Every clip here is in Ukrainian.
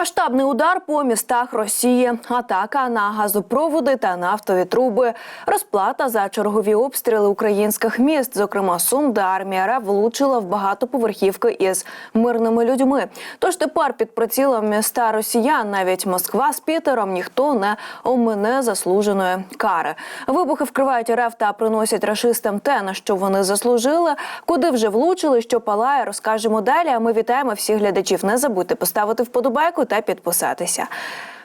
Масштабний удар по містах Росії, атака на газопроводи та нафтові труби, розплата за чергові обстріли українських міст, зокрема Сум, де армія РФ влучила в багатоповерхівки із мирними людьми. Тож тепер під прицілом міста Росіян, навіть Москва з Пітером, ніхто не омине заслуженої кари. Вибухи вкривають РФ та приносять рашистам те, на що вони заслужили. Куди вже влучили, що палає, розкажемо далі. А ми вітаємо всіх глядачів. Не забудьте поставити вподобайку та підписатися.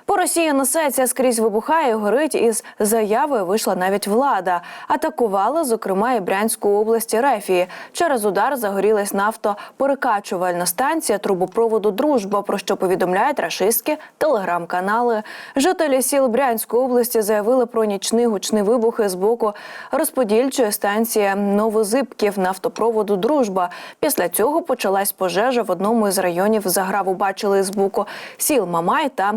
По Росії несеться скрізь вибухає, горить із заявою вийшла навіть влада. Атакували, зокрема, і Брянську область Рефії. Через удар загорілась нафтоперекачувальна станція трубопроводу Дружба, про що повідомляють рашистські телеграм-канали. Жителі сіл Брянської області заявили про нічний гучний вибухи з боку розподільчої станції Новозибків нафтопроводу Дружба. Після цього почалась пожежа в одному із районів Заграву бачили з боку сіл Мамай та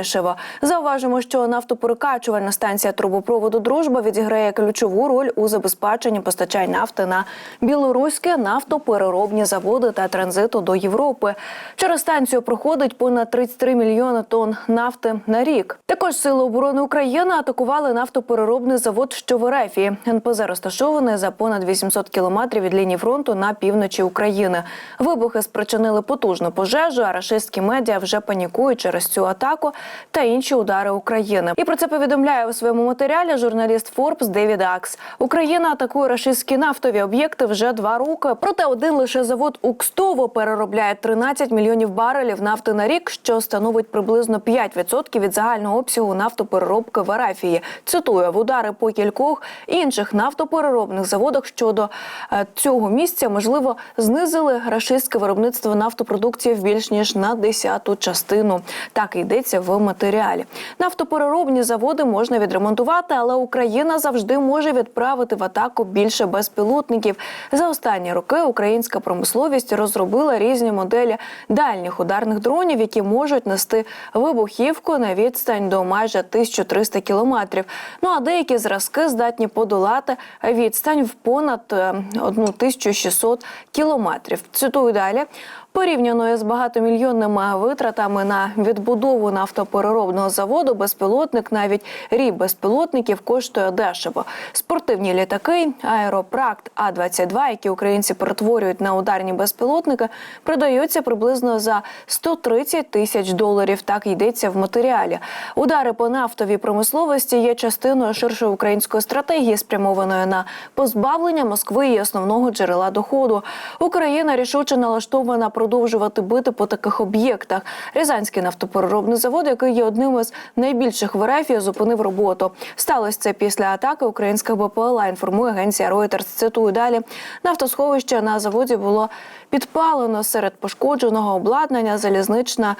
Замішево. Зауважимо, що нафтоперекачувальна станція трубопроводу Дружба відіграє ключову роль у забезпеченні постачань нафти на білоруські нафтопереробні заводи та транзиту до Європи. Через станцію проходить понад 33 мільйони тонн нафти на рік. Також сили оборони України атакували нафтопереробний завод, що в Ерефії. НПЗ розташований за понад 800 кілометрів від лінії фронту на півночі України. Вибухи спричинили потужну пожежу. А рашистські медіа вже панікують через цю атаку та інші удари України. І про це повідомляє у своєму матеріалі журналіст Forbes Девід Акс. Україна атакує рашистські нафтові об'єкти вже два роки. Проте один лише завод Укстово переробляє 13 мільйонів барелів нафти на рік, що становить приблизно 5% від загального обсягу нафтопереробки в Арафії. Цитую в удари по кількох інших нафтопереробних заводах щодо е, цього місця можливо знизили рашистське виробництво нафтопродукції в більш ніж на десяту частину. Так йдеться в матеріалі. Нафтопереробні заводи можна відремонтувати, але Україна завжди може відправити в атаку більше безпілотників. За останні роки українська промисловість розробила різні моделі дальніх ударних дронів, які можуть нести вибухівку на відстань до майже 1300 кілометрів. Ну а деякі зразки здатні подолати відстань в понад е, 1600 кілометрів. Цитую далі. Порівняно з багатомільйонними витратами на відбудову нафтопереробного заводу, безпілотник, навіть рій безпілотників коштує дешево. Спортивні літаки, аеропракт А 22 які українці перетворюють на ударні безпілотники, продаються приблизно за 130 тисяч доларів. Так йдеться в матеріалі. Удари по нафтовій промисловості є частиною ширшої української стратегії, спрямованої на позбавлення Москви її основного джерела доходу. Україна рішуче налаштована продовжувати бити по таких об'єктах. Рязанський нафтопереробний завод, який є одним із найбільших в РФ, зупинив роботу. Сталося це після атаки українських БПЛА. Інформує агенція Reuters. Цитую далі. Нафтосховище на заводі було підпалено серед пошкодженого обладнання, залізнична.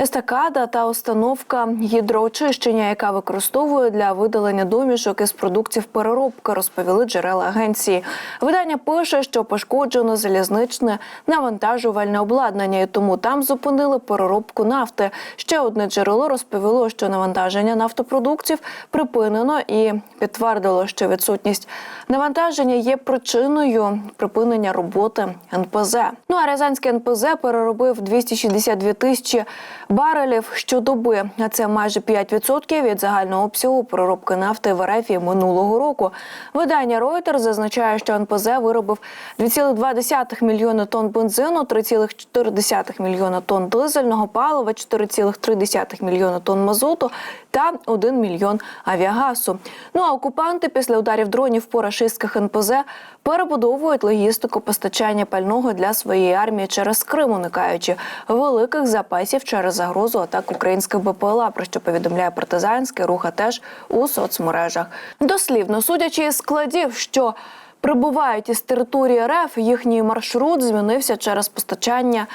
Естакада та установка гідроочищення, яка використовує для видалення домішок із продуктів переробки, розповіли джерела агенції. Видання пише, що пошкоджено залізничне навантажувальне обладнання, і тому там зупинили переробку нафти. Ще одне джерело розповіло, що навантаження нафтопродуктів припинено і підтвердило, що відсутність навантаження є причиною припинення роботи НПЗ. Ну а Рязанський НПЗ переробив 262 тисячі барелів щодоби. А це майже 5% від загального обсягу проробки нафти в РФ минулого року. Видання Reuters зазначає, що НПЗ виробив 2,2 мільйони тонн бензину, 3,4 мільйона тонн дизельного палива, 4,3 мільйона тонн мазуту та 1 мільйон авіагасу. Ну а окупанти після ударів дронів по рашистських НПЗ перебудовують логістику постачання пального для своєї армії через Крим, уникаючи великих запасів через загрозу атак українських БПЛА, про що повідомляє партизанський рух, а теж у соцмережах. Дослівно судячи із складів, що прибувають із території РФ, їхній маршрут змінився через постачання.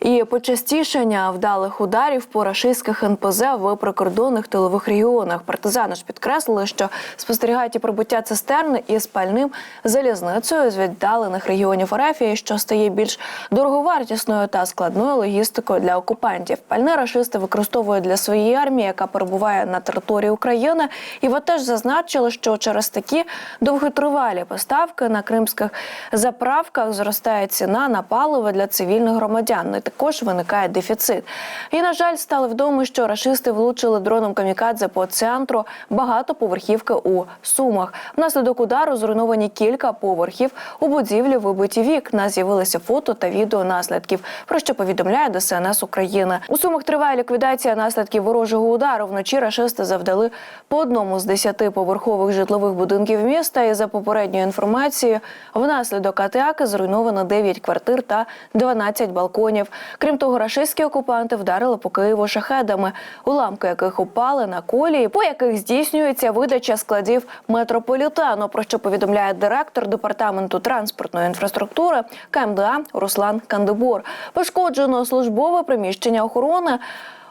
І почастішення вдалих ударів по рашистських НПЗ в прикордонних тилових регіонах. Партизани ж підкреслили, що спостерігають і прибуття цистерни із пальним залізницею з віддалених регіонів РФ, що стає більш дороговартісною та складною логістикою для окупантів. Пальне рашисти використовують для своєї армії, яка перебуває на території України. І ви теж зазначили, що через такі довготривалі поставки на кримських заправках зростає ціна на паливо для цивільних громадян. Також виникає дефіцит. І на жаль, стало відомо, що рашисти влучили дроном камікадзе по центру багатоповерхівки у Сумах. Внаслідок удару зруйновані кілька поверхів. У будівлі вибиті вікна. З'явилися фото та відео наслідків. Про що повідомляє ДСНС України. У Сумах триває ліквідація наслідків ворожого удару. Вночі рашисти завдали по одному з десяти поверхових житлових будинків міста. І за попередньою інформацією, внаслідок атаки зруйновано 9 квартир та 12 балконів. Крім того, рашистські окупанти вдарили по Києву шахедами, уламки яких упали на колії, по яких здійснюється видача складів метрополітену. Про що повідомляє директор департаменту транспортної інфраструктури КМДА Руслан Кандибор. Пошкоджено службове приміщення охорони.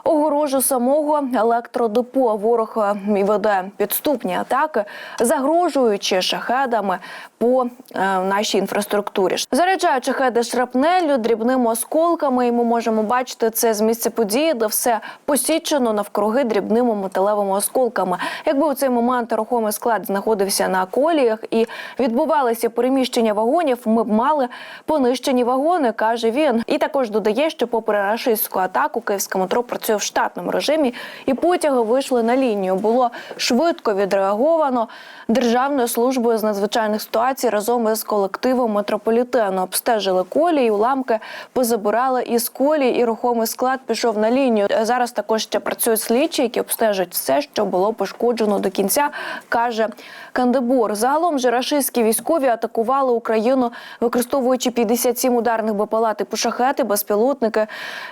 Огорожу самого електродепо ворог е, веде підступні атаки, загрожуючи шахедами по е, нашій інфраструктурі. Заряджаючи шахеди шрапнеллю, дрібними осколками, і ми можемо бачити це з місця події, де все посічено навкруги дрібними металевими осколками. Якби у цей момент рухомий склад знаходився на коліях і відбувалися переміщення вагонів, ми б мали понищені вагони, каже він. І також додає, що попри рашистську атаку, київське метро працює в штатному режимі, і потяги вийшли на лінію. Було швидко відреаговано Державною службою з надзвичайних ситуацій разом із колективом метрополітену. Обстежили колії, уламки позабирали із колії, і рухомий склад пішов на лінію. Зараз також ще працюють слідчі, які обстежать все, що було пошкоджено до кінця, каже Кандебор. Загалом же рашистські військові атакували Україну, використовуючи 57 ударних БПЛА типу шахети, безпілотники,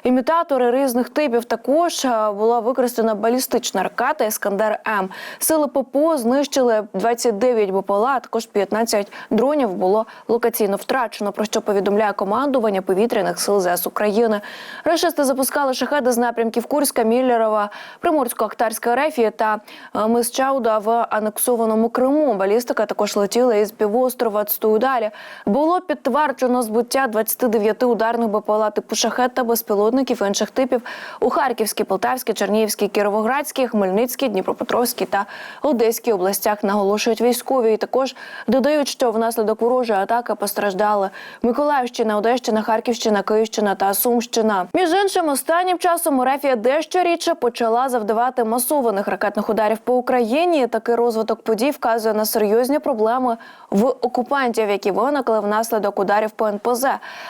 імітатори різних типів. Також е, була використана балістична ракета Іскандер М. Сили ППО знищили 29 БПЛА, а також 15 дронів було локаційно втрачено. Про що повідомляє командування повітряних сил ЗС України. Рашисти запускали шахеди з напрямків Курська, Міллерова, Приморсько-Ахтарська Рефії та е, мис Чауда в анексованому Криму. Балістика також летіла із півострова Цтую далі. Було підтверджено збиття 29 ударних БПЛА типу шахет та безпілотників інших типів у Харківській, Полтавській, Чернігівській, Кіровоградській, Хмельницькій, Дніпропетровській та Одеській областях. Наголошують військові. І також додають, що внаслідок ворожої атаки постраждали Миколаївщина, Одещина, Харківщина, Київщина та Сумщина. Між іншим, останнім часом Рефія дещо рідше почала завдавати масованих ракетних ударів по Україні. Такий розвиток подій вказує на серйозні проблеми в окупантів, які виникли внаслідок ударів по НПЗ.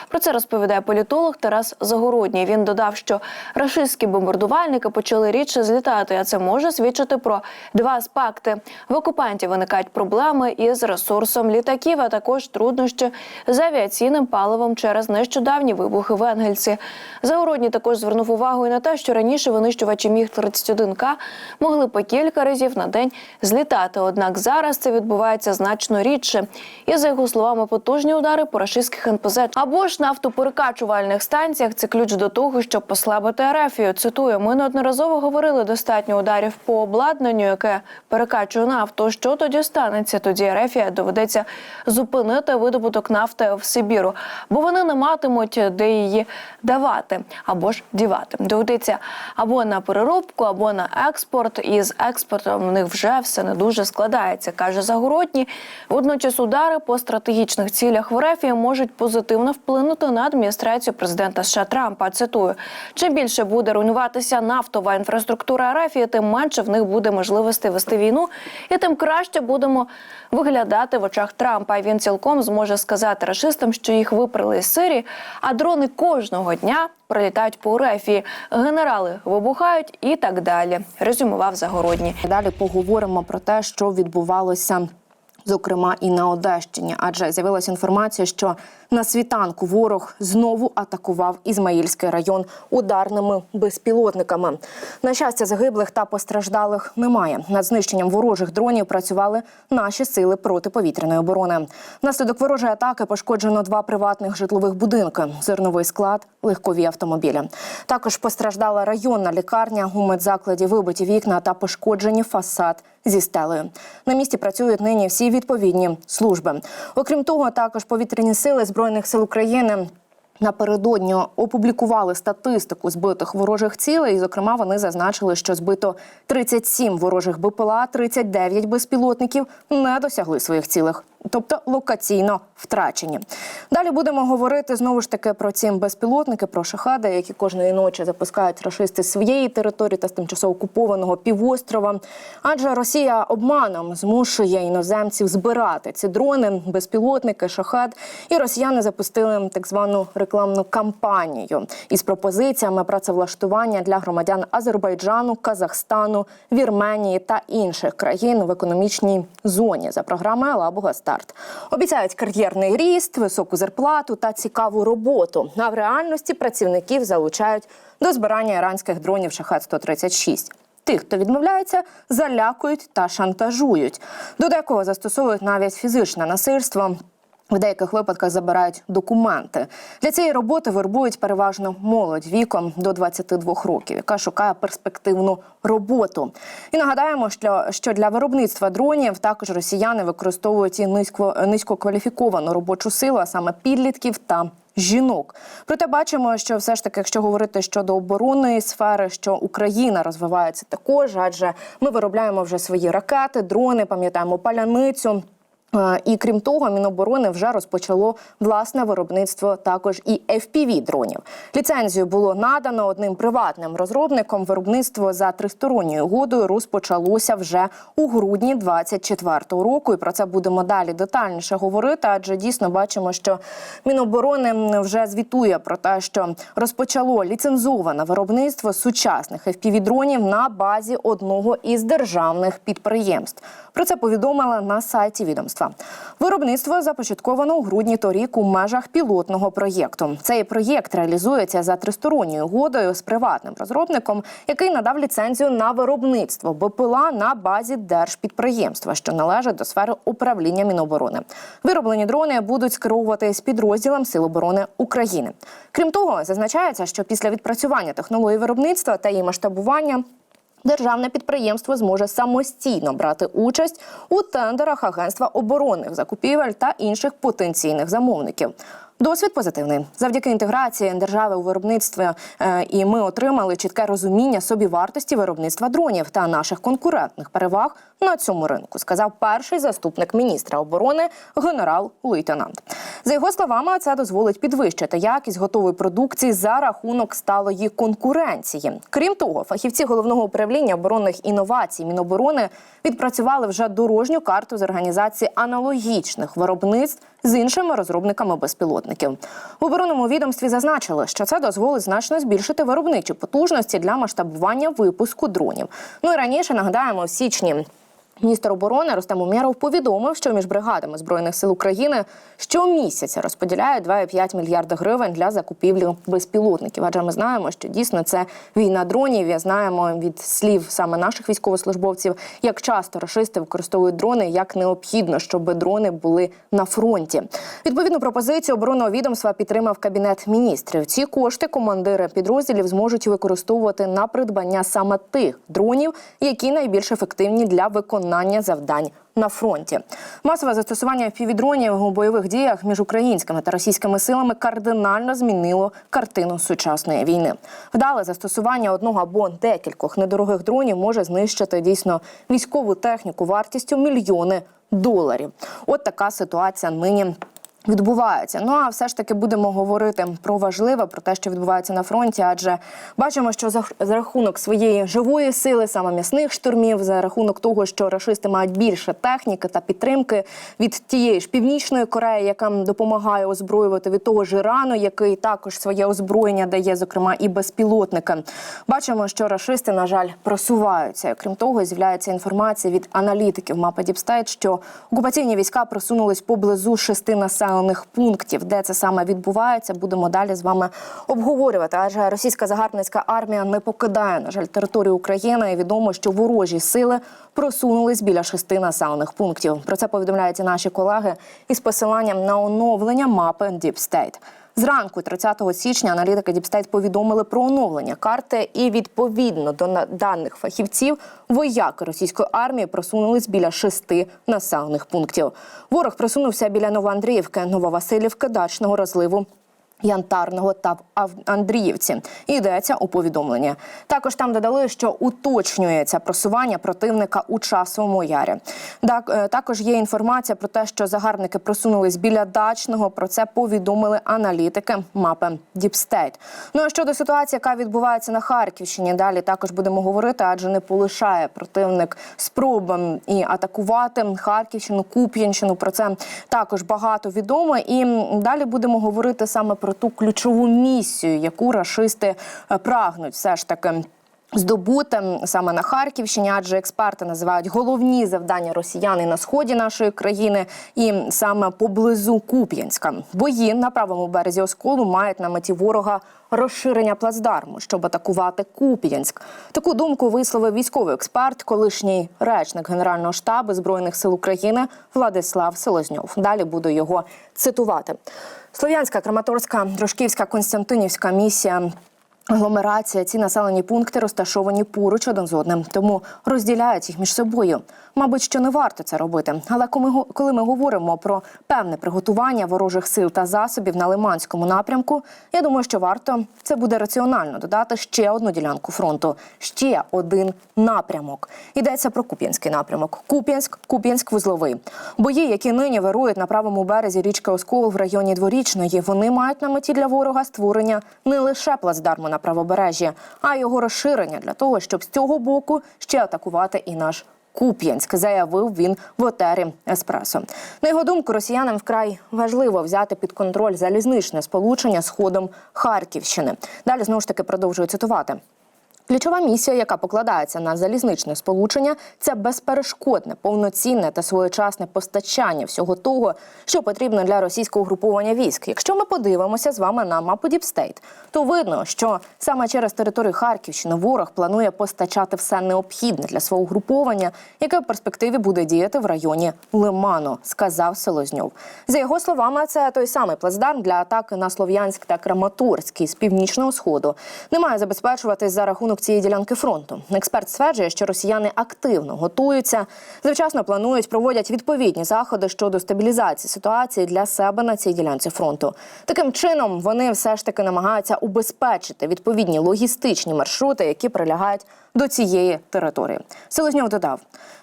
Про це розповідає політолог Тарас Загородній. Він додав, що рашистські бомбардувальники почали рідше злітати, а це може свідчити про два аспекти. В окупантів виникають проблеми із ресурсом літаків, а також труднощі з авіаційним паливом через нещодавні вибухи в Енгельсі. Загородній також звернув увагу і на те, що раніше винищувачі міг 31 к могли по кілька разів на день злітати. Однак зараз це відбувається значно рідше. І за його словами, потужні удари по рашистських НПЗ або ж нафтоперекачувальних станціях це ключ до того, щоб послабити Ерефію. Цитую, ми неодноразово говорили достатньо ударів по обладнанню, яке перекачує нафту. Що тоді станеться? Тоді Ерефія доведеться зупинити видобуток нафти в Сибіру, бо вони не матимуть де її давати або ж дівати. Доведеться або на переробку, або на експорт. І з експортом в них вже все не дуже складається, каже Загородній. Водночас удари по стратегічних цілях в Ерефії можуть позитивно вплинути на адміністрацію президента США Трампа. Цитую: чим більше буде руйнуватися нафтова інфраструктура Ерефії, тим менше в них буде можливості вести війну, і тим краще будемо виглядати в очах Трампа. Він цілком зможе сказати рашистам, що їх випрали з Сирії, а дрони кожного дня прилітають по Ерефії. Генерали вибухають і так далі. Резюмував Загородній. Далі поговоримо про те, що відбувалося. Зокрема, і на Одещині, адже з'явилася інформація, що на світанку ворог знову атакував Ізмаїльський район ударними безпілотниками. На щастя, загиблих та постраждалих немає. Над знищенням ворожих дронів працювали наші сили протиповітряної оборони. Внаслідок ворожої атаки пошкоджено два приватних житлових будинки, зерновий склад, легкові автомобілі. Також постраждала районна лікарня, у медзакладі вибиті вікна та пошкоджені фасад зі стелею. На місці працюють нині всі відповідні служби. Окрім того, також повітряні сили збройних сил України. Напередодні опублікували статистику збитих ворожих цілей. І, Зокрема, вони зазначили, що збито 37 ворожих БПЛА, 39 безпілотників не досягли своїх цілих тобто локаційно втрачені. Далі будемо говорити знову ж таки про ці безпілотники, про шахади, які кожної ночі запускають рашисти своєї території та з тимчасово окупованого півострова. Адже Росія обманом змушує іноземців збирати ці дрони, безпілотники, шахет. І росіяни запустили так звану рекламну кампанію із пропозиціями працевлаштування для громадян Азербайджану, Казахстану, Вірменії та інших країн в економічній зоні за програмою Лабуга Старт. Обіцяють кар'єрний ріст, високу зарплату та цікаву роботу. А в реальності працівників залучають до збирання іранських дронів шахет 136 Тих, хто відмовляється, залякують та шантажують. До декого застосовують навіть фізичне насильство. В деяких випадках забирають документи для цієї роботи вербують переважно молодь віком до 22 років, яка шукає перспективну роботу. І нагадаємо, що, для виробництва дронів також росіяни використовують і низько низькокваліфіковану робочу силу, а саме підлітків та жінок. Проте бачимо, що все ж таки, якщо говорити щодо оборонної сфери, що Україна розвивається також, адже ми виробляємо вже свої ракети, дрони, пам'ятаємо паляницю. Е, І крім того, Міноборони вже розпочало власне виробництво також і fpv дронів. Ліцензію було надано одним приватним розробником. Виробництво за тристоронньою угодою розпочалося вже у грудні 24-го року. І про це будемо далі детальніше говорити. Адже дійсно бачимо, що Міноборони вже звітує про те, що розпочало ліцензоване виробництво сучасних fpv дронів на базі одного із державних підприємств. Про це повідомила на сайті відомства. Виробництво започатковано у грудні торік у межах пілотного проєкту. Цей проєкт реалізується за тристоронньою угодою з приватним розробником, який надав ліцензію на виробництво БПЛА на базі держпідприємства, що належить до сфери управління Міноборони. Вироблені дрони будуть скеровувати з підрозділом Сил оборони України. Крім того, зазначається, що після відпрацювання технології виробництва та її масштабування. Державне підприємство зможе самостійно брати участь у тендерах Агентства оборонних закупівель та інших потенційних замовників. Досвід позитивний завдяки інтеграції держави у виробництві. е, І ми отримали чітке розуміння собівартості виробництва дронів та наших конкурентних переваг на цьому ринку, сказав перший заступник міністра оборони генерал-лейтенант. За його словами, це дозволить підвищити якість готової продукції за рахунок сталої конкуренції. Крім того, фахівці головного управління оборонних інновацій Міноборони відпрацювали вже дорожню карту з організації аналогічних виробництв з іншими розробниками безпілотників. В оборонному відомстві зазначили, що це дозволить значно збільшити виробничі потужності для масштабування випуску дронів. Ну і раніше нагадаємо, в січні. Міністр оборони Рустем Умєров повідомив, що між бригадами збройних сил України щомісяця розподіляють 2,5 мільярда гривень для закупівлі безпілотників. Адже ми знаємо, що дійсно це війна дронів. Я знаємо від слів саме наших військовослужбовців, як часто рашисти використовують дрони, як необхідно, щоб дрони були на фронті. Відповідну пропозицію оборонного відомства підтримав кабінет міністрів. Ці кошти командири підрозділів зможуть використовувати на придбання саме тих дронів, які найбільш ефективні для виконання завдань на фронті. Масове застосування півдронів у бойових діях між українськими та російськими силами кардинально змінило картину сучасної війни. Вдале застосування одного або декількох недорогих дронів може знищити дійсно військову техніку вартістю мільйони доларів. От така ситуація нині. Відбувається. Ну а все ж таки будемо говорити про важливе, про те, що відбувається на фронті, адже бачимо, що за, за рахунок своєї живої сили, саме м'ясних штурмів, за рахунок того, що рашисти мають більше техніки та підтримки від тієї ж північної Кореї, яка допомагає озброювати від того ж Ірану, який також своє озброєння дає, зокрема і безпілотники. Бачимо, що рашисти, на жаль, просуваються. Крім того, з'являється інформація від аналітиків мапа Діпстейт, що окупаційні війська просунулись поблизу шести населених пунктів, де це саме відбувається. Будемо далі з вами обговорювати. Адже російська загарбницька армія не покидає на жаль територію України. І відомо, що ворожі сили просунулись біля шести населених пунктів. Про це повідомляють наші колеги із посиланням на оновлення мапи State. Зранку, 30 січня, аналітики Діпстейт повідомили про оновлення карти, і відповідно до даних фахівців, вояки російської армії просунулись біля шести населених пунктів. Ворог просунувся біля Новоандріївки, Нововасилівки, Дачного розливу. Янтарного та в Андріївці. Йдеться у повідомленні. Також там додали, що уточнюється просування противника у часовому ярі. Так, е, також є інформація про те, що загарбники просунулись біля дачного. Про це повідомили аналітики мапи Діпстейт. Ну а щодо ситуації, яка відбувається на Харківщині, далі також будемо говорити, адже не полишає противник спроб м, і атакувати Харківщину, Куп'янщину. Про це також багато відомо. І далі будемо говорити саме про ту ключову місію, яку рашисти е, прагнуть все ж таки. Здобути саме на Харківщині, адже експерти називають головні завдання росіян і на сході нашої країни, і саме поблизу Куп'янська. Бої на правому березі Осколу мають на меті ворога розширення плацдарму, щоб атакувати Куп'янськ. Таку думку висловив військовий експерт, колишній речник Генерального штабу збройних сил України Владислав Селезньов. Далі буду його цитувати. Слов'янська, Краматорська, Дружківська, Константинівська місія. Агломерація, ці населені пункти розташовані поруч один з одним, тому розділяють їх між собою. Мабуть, що не варто це робити. Але коли ми говоримо про певне приготування ворожих сил та засобів на Лиманському напрямку, я думаю, що варто це буде раціонально додати ще одну ділянку фронту, ще один напрямок. Йдеться про Куп'янський напрямок. Куп'янськ, Куп'янськ вузловий. Бої, які нині вирують на правому березі річки Оскол в районі Дворічної, вони мають на меті для ворога створення не лише плацдарму на правобережжі, а його розширення для того, щоб з цього боку ще атакувати і наш. Куп'янськ заявив він в отері Еспресо. На його думку, росіянам вкрай важливо взяти під контроль залізничне сполучення з ходом Харківщини. Далі знову ж таки продовжую цитувати. Ключова місія, яка покладається на залізничне сполучення, це безперешкодне, повноцінне та своєчасне постачання всього того, що потрібно для російського груповання військ. Якщо ми подивимося з вами на мапу Діпстейт, то видно, що саме через територію Харківщини ворог планує постачати все необхідне для свого груповання, яке в перспективі буде діяти в районі Лиману, сказав Селезньов. За його словами, це той самий плацдарм для атаки на Слов'янськ та Краматорський з північного сходу. Не має забезпечуватись за рахунок цієї ділянки фронту. Експерт стверджує, що росіяни активно готуються, завчасно планують, проводять відповідні заходи щодо стабілізації ситуації для себе на цій ділянці фронту. Таким чином вони все ж таки намагаються убезпечити відповідні логістичні маршрути, які прилягають до цієї території. Селезньов додав: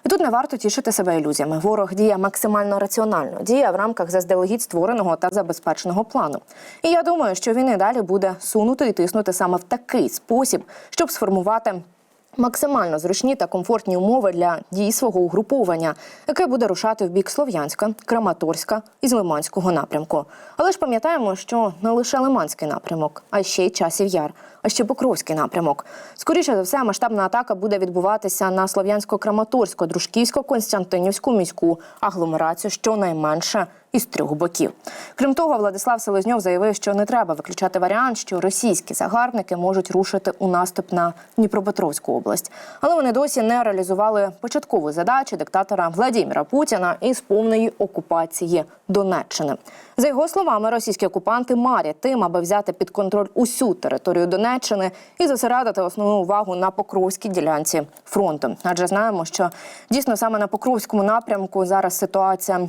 і тут не варто тішити себе ілюзіями. Ворог діє максимально раціонально, діє в рамках заздалегідь створеного та забезпеченого плану. І я думаю, що він і далі буде сунути і тиснути саме в такий спосіб, щоб сформувати. Максимально зручні та комфортні умови для дій свого угруповання, яке буде рушати в бік Слов'янська, Краматорська і з Лиманського напрямку. Але ж пам'ятаємо, що не лише Лиманський напрямок, а ще й часів яр, а ще Покровський напрямок. Скоріше за все, масштабна атака буде відбуватися на Слов'янсько-Краматорську, Дружківську, Константинівську міську агломерацію щонайменше із трьох боків. Крім того, Владислав Селезньов заявив, що не треба виключати варіант, що російські загарбники можуть рушити у наступ на Дніпропетровську область. Але вони досі не реалізували початкову задачу диктатора Владіміра Путіна із повної окупації Донеччини. За його словами, російські окупанти марять тим, аби взяти під контроль усю територію Донеччини і зосередити основну увагу на Покровській ділянці фронту. Адже знаємо, що дійсно саме на Покровському напрямку зараз ситуація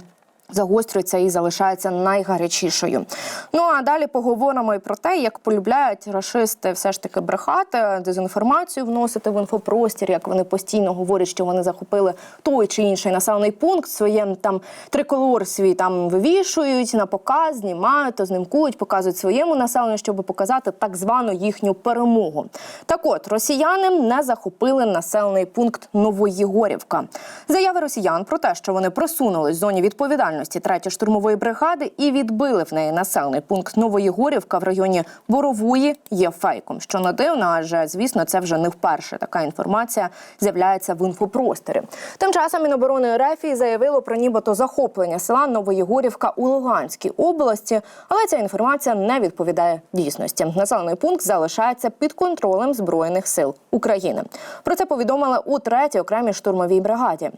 загострюється і залишається найгарячішою. Ну а далі поговоримо і про те, як полюбляють рашисти все ж таки брехати, дезінформацію вносити в інфопростір, як вони постійно говорять, що вони захопили той чи інший населений пункт, своє там триколор свій там вивішують на показ, знімають, знімкують, показують своєму населенню, щоб показати так звану їхню перемогу. Так от росіяни не захопили населений пункт Новоєгорівка. Заяви росіян про те, що вони просунулись в зоні відповідальності 3-ї штурмової бригади і відбили в неї населений пункт Новоєгорівка в районі Борової, є фейком. Що не дивно, адже звісно, це вже не вперше така інформація з'являється в інфопросторі. Тим часом Міноборони РФ заявило про нібито захоплення села Новоєгорівка у Луганській області, але ця інформація не відповідає дійсності. Населений пункт залишається під контролем збройних сил України. Про це повідомили у 3-й окремій штурмовій бригаді.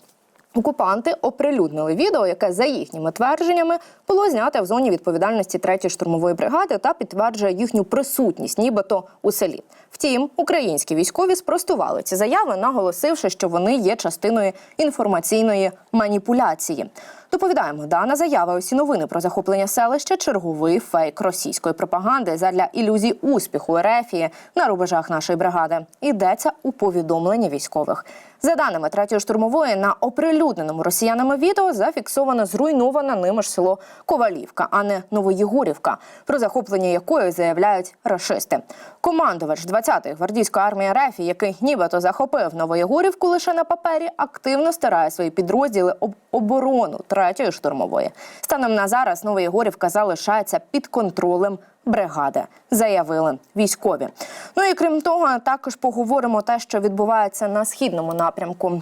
Окупанти оприлюднили відео, яке за їхніми твердженнями було знято в зоні відповідальності 3-ї штурмової бригади та підтверджує їхню присутність, нібито у селі. Втім, українські військові спростували ці заяви, наголосивши, що вони є частиною інформаційної маніпуляції. Доповідаємо, дана заява усі новини про захоплення селища черговий фейк російської пропаганди задля ілюзій успіху РФ на рубежах нашої бригади. Йдеться у повідомленні військових. За даними третьої штурмової, на оприлюдненому росіянами відео зафіксовано зруйноване ними ж село Ковалівка, а не Новоєгорівка, про захоплення якої заявляють рашисти. Командувач 20-ї гвардійської армії РФ, який нібито захопив Новоєгорівку лише на папері, активно старає свої підрозділи об оборону третьої штурмової. Станом на зараз Новоєгорівка залишається під контролем бригади, заявили військові. Ну і крім того, також поговоримо те, що відбувається на східному напрямку.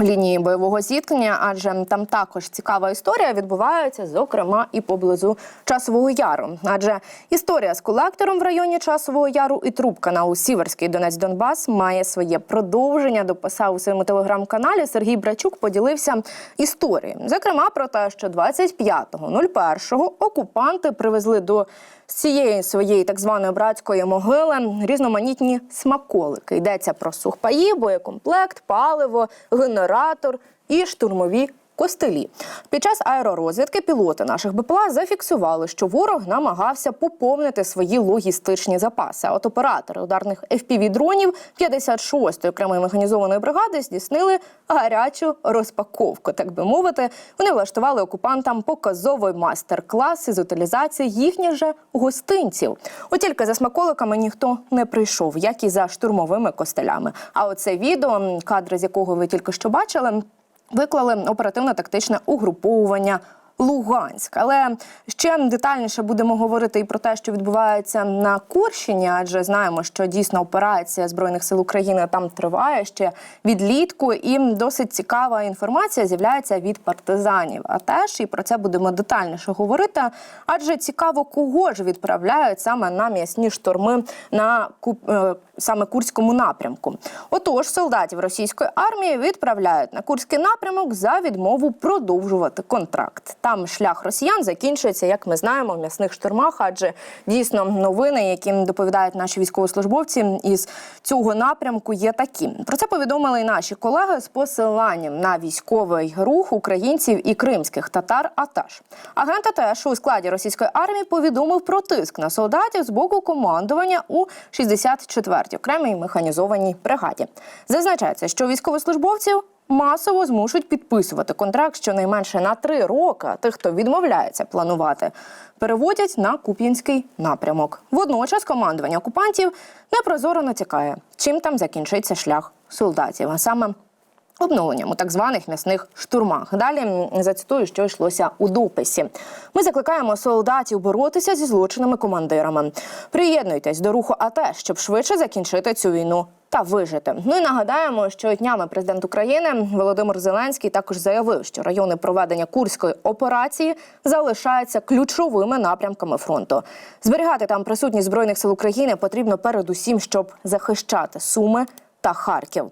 Лінії бойового зіткнення, адже там також цікава історія відбувається, зокрема і поблизу часового яру. Адже історія з колектором в районі часового яру і трубканалу Сіверський Донець Донбас має своє продовження. Дописав у своєму телеграм-каналі Сергій Брачук. Поділився історією. Зокрема, про те, що 25.01 окупанти привезли до з цієї своєї так званої братської могили різноманітні смаколики. Йдеться про сухпаї, боєкомплект, паливо, генератор і штурмові. Костелі під час аеророзвідки пілоти наших БПЛА зафіксували, що ворог намагався поповнити свої логістичні запаси. А От оператори ударних fpv дронів 56-ї окремої механізованої бригади здійснили гарячу розпаковку. Так би мовити, вони влаштували окупантам показовий майстер-клас із утилізації їхніх же гостинців. От тільки за смаколиками ніхто не прийшов, як і за штурмовими костелями. А оце відео, кадри з якого ви тільки що бачили. Виклали оперативно-тактичне угруповування Луганськ. Але ще детальніше будемо говорити і про те, що відбувається на Курщині, адже знаємо, що дійсно операція збройних сил України там триває ще відлітку, і досить цікава інформація з'являється від партизанів. А теж і про це будемо детальніше говорити. Адже цікаво, кого ж відправляють саме на м'ясні шторми на е, саме Курському напрямку. Отож, солдатів російської армії відправляють на Курський напрямок за відмову продовжувати контракт. Там шлях росіян закінчується, як ми знаємо, в м'ясних штурмах, адже дійсно новини, які доповідають наші військовослужбовці із цього напрямку, є такі. Про це повідомили і наші колеги з посиланням на військовий рух українців і кримських татар. АТАШ. Агент АТЕШ у складі російської армії повідомив про тиск на солдатів з боку командування у 64-й окремій механізованій бригаді. Зазначається, що військовослужбовців масово змушують підписувати контракт щонайменше на три роки. Тих, хто відмовляється планувати, переводять на Куп'янський напрямок. Водночас командування окупантів непрозоро натякає, чим там закінчиться шлях солдатів, а саме обновленням у так званих м'ясних штурмах. Далі зацитую, що йшлося у дописі. Ми закликаємо солдатів боротися зі злочинами командирами. Приєднуйтесь до руху АТ, щоб швидше закінчити цю війну. Та вижити. Ну і нагадаємо, що днями президент України Володимир Зеленський також заявив, що райони проведення курської операції залишаються ключовими напрямками фронту. Зберігати там присутність збройних сил України потрібно передусім, щоб захищати Суми та Харків.